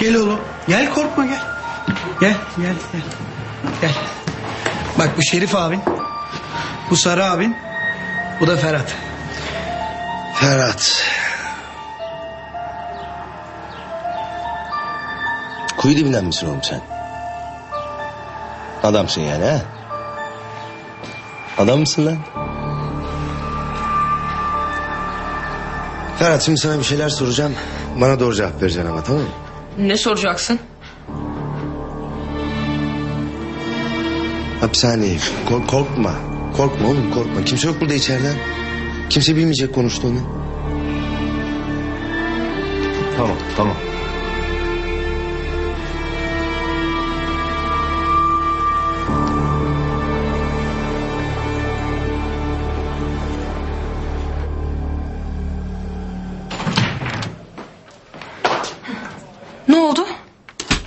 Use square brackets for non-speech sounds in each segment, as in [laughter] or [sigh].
Gel oğlum. Gel korkma gel. Gel gel gel. Gel. Bak bu Şerif abin. Bu Sarı abin. Bu da Ferhat. Ferhat. Kuyu dibinden misin oğlum sen? Adamsın yani ha? Adam mısın lan? Ferhat şimdi sana bir şeyler soracağım. Bana doğru cevap vereceksin ama tamam mı? Ne soracaksın? Hapishaneye. Kork- korkma. Korkma oğlum korkma. Kimse yok burada içeriden. Kimse bilmeyecek konuştuğunu. Tamam tamam.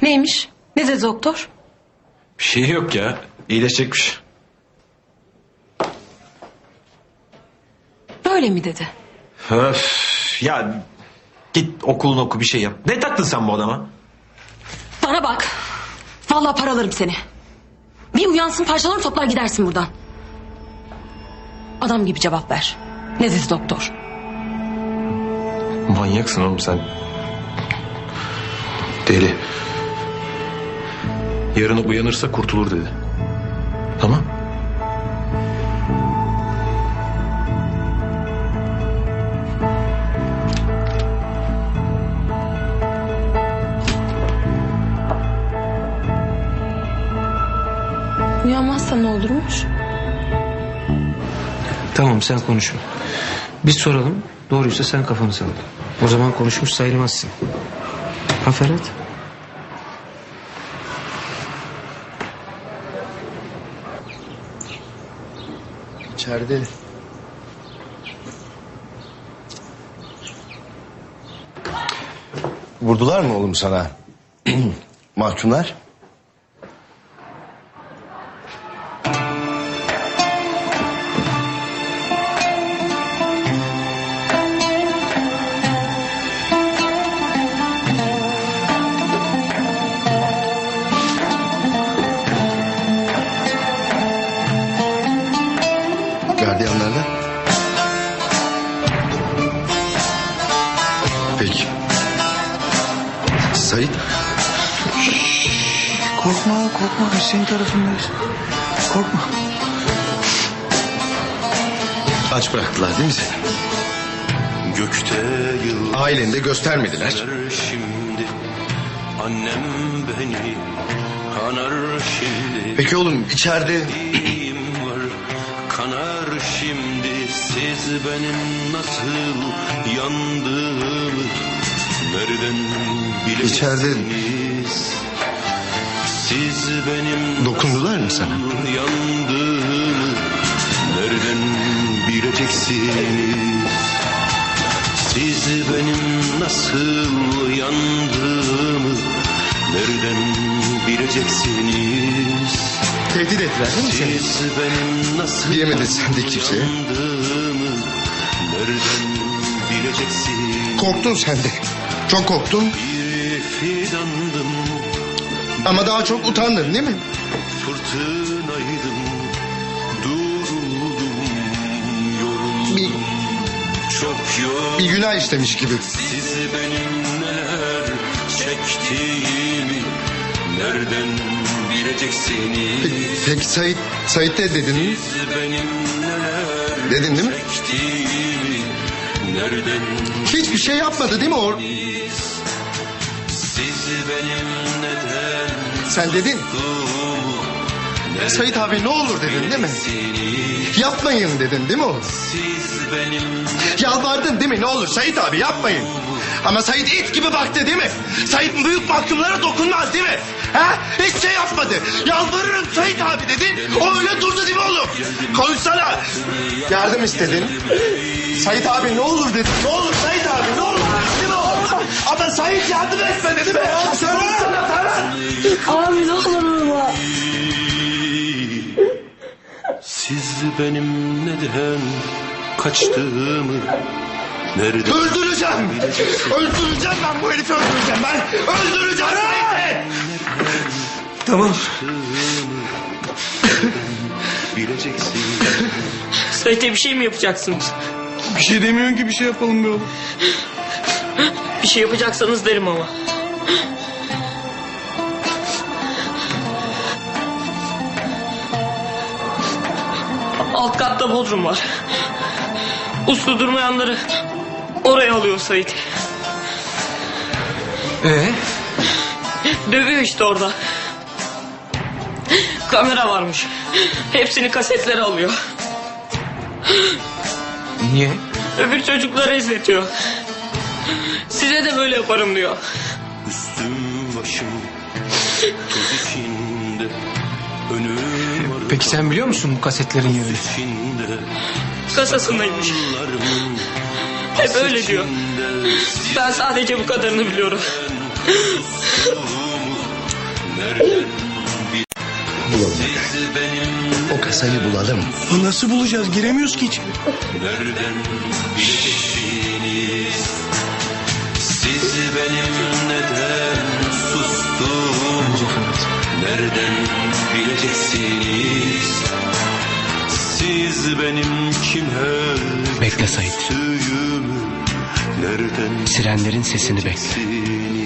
Neymiş? Ne dedi doktor? Bir şey yok ya. İyileşecekmiş. Böyle mi dedi? Öf, ya git okulunu oku bir şey yap. Ne taktın sen bu adama? Bana bak. Vallahi paralarım seni. Bir uyansın parçalarını toplar gidersin buradan. Adam gibi cevap ver. Ne dedi doktor? Manyaksın oğlum sen. Deli. Yarın uyanırsa kurtulur dedi. Tamam. Uyanmazsa ne olurmuş? Tamam sen konuşma. Biz soralım. Doğruysa sen kafanı salla. O zaman konuşmuş sayılmazsın. Ha Ferhat? İçeride. Vurdular mı oğlum sana? [clears throat] Mahkumlar? Gardiyanlardan. Peki. Sait. Korkma korkma biz senin tarafındayız. Korkma. Aç bıraktılar değil mi seni? Gökte yıldızlar Aileni de göstermediler. şimdi Annem beni kanar şimdi Peki oğlum içeride [clears throat] kanar şimdi Siz benim nasıl yandığımı Nereden bileceksiniz İçeride- Siz benim Dokundular mı sana? Yandığımı Nereden bileceksiniz siz benim nasıl yandığımı nereden bileceksiniz? Tehdit ettiler değil mi seni? Siz benim nasıl Diyemedin sen de kimseye. Korktun sen de. Çok korktun ama daha çok utandın değil mi? fırtınaydım, duruldum, yoruldum, Bir, çok yoruldum. bir günah işlemiş gibi. Siz benim neler çektiğimi nereden bileceksiniz? Peki, Sait, Sait de dedin? Siz benim neler Dedin değil mi? çektiğimi nereden Hiçbir şey yapmadı değil mi o? Siz benim neden Sen dedin. sustuğumu Sait abi ne olur dedin değil mi? Yapmayın dedin değil mi oğlum? Siz benim Yalvardın değil mi? Ne olur Sait abi yapmayın. Ama Sait it gibi baktı değil mi? Sait büyük mahkumlara dokunmaz değil mi? Ha? Hiç şey yapmadı. Yalvarırım Sait abi dedin. O öyle durdu değil mi oğlum? Konuşsana. Yardım istedin. Sait abi ne olur dedin. Ne olur Sait abi ne olur. Değil mi oğlum? Ama Sait yardım etmedi değil mi? Konuşsana Ferhat. Abi ne olur vurma. Siz benim neden kaçtığımı nereden Öldüreceğim. Öldüreceğim ben bu herifi öldüreceğim ben. Öldüreceğim. Tamam. bileceksin Sait'e bir şey mi yapacaksınız? Bir şey demiyorsun ki bir şey yapalım be oğlum. Bir şey yapacaksanız derim ama. Alt katta bodrum var. Uslu durmayanları oraya alıyor Sait. Ee? Dövüyor işte orada. Kamera varmış. Hepsini kasetlere alıyor. Niye? Öbür çocukları izletiyor. Size de böyle yaparım diyor. üstüm başım toz içinde önüm Peki sen biliyor musun bu kasetlerin yerini? içinde Kasasındaymış. Hep öyle diyor. Ben sadece bu kadarını biliyorum. benim O kasayı bulalım. Nasıl bulacağız? Giremiyoruz ki içeri. nereden bileceksiniz siz benim neden sustum nereden bileceksiniz siz benim kime Bekle Sait. Sirenlerin sesini bekle.